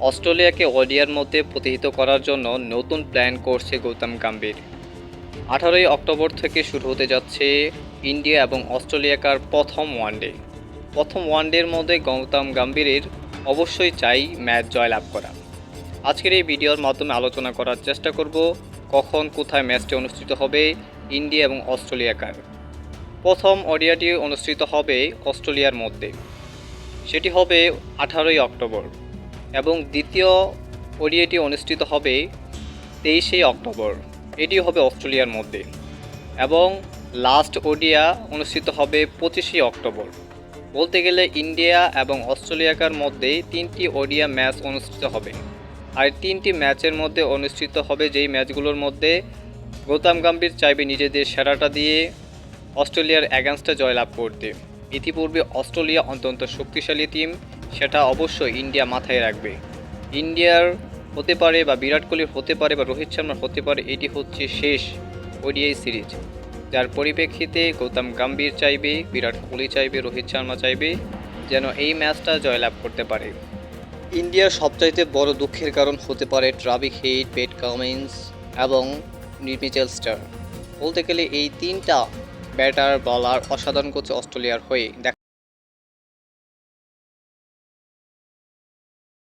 অস্ট্রেলিয়াকে ওডিয়ার মধ্যে প্রতিহিত করার জন্য নতুন প্ল্যান করছে গৌতম গাম্ভীর। আঠারোই অক্টোবর থেকে শুরু হতে যাচ্ছে ইন্ডিয়া এবং অস্ট্রেলিয়াকার প্রথম ওয়ানডে প্রথম ওয়ানডের মধ্যে গৌতম গাম্ভীরের অবশ্যই চাই ম্যাচ জয়লাভ করা। আজকের এই ভিডিওর মাধ্যমে আলোচনা করার চেষ্টা করব, কখন কোথায় ম্যাচটি অনুষ্ঠিত হবে ইন্ডিয়া এবং অস্ট্রেলিয়াকার। প্রথম ওডিয়াটি অনুষ্ঠিত হবে অস্ট্রেলিয়ার মধ্যে। সেটি হবে আঠারোই অক্টোবর। এবং দ্বিতীয় ওডিআইটি অনুষ্ঠিত হবে তেইশে অক্টোবর। এটি হবে অস্ট্রেলিয়ার মধ্যে। এবং লাস্ট ওডিয়া অনুষ্ঠিত হবে পঁচিশে অক্টোবর। বলতে গেলে ইন্ডিয়া এবং অস্ট্রেলিয়াকার মধ্যে তিনটি ওডিয়া ম্যাচ অনুষ্ঠিত হবে। আর তিনটি ম্যাচের মধ্যে অনুষ্ঠিত হবে যেই ম্যাচগুলোর মধ্যে গৌতম গম্ভীর চাইবে নিজেদের সেরাটা দিয়ে অস্ট্রেলিয়ার অ্যাগেনস্টে জয়লাভ করতে। ইতিপূর্বে অস্ট্রেলিয়া অত্যন্ত শক্তিশালী টিম সেটা অবশ্যই ইন্ডিয়া মাথায় রাখবে। ইন্ডিয়ার হতে পারে বা বিরাট কোহলির হতে পারে বা রোহিত শর্মার হতে পারে, এটি হচ্ছে শেষ ওডিআই সিরিজ। যার পরিপ্রেক্ষিতে গৌতম গাম্ভীর চাইবে, বিরাট কোহলি চাইবে, রোহিত শর্মা চাইবে, যেন এই ম্যাচটা জয়লাভ করতে পারে। ইন্ডিয়ার সবচাইতে বড় দুঃখের কারণ হতে পারে ট্রাভিক হেইট পেট কামিন্স এবং মিচেল স্টার। বলতে গেলে এই তিনটা ব্যাটার, বলার, অসাধারণ করছে অস্ট্রেলিয়ার হয়ে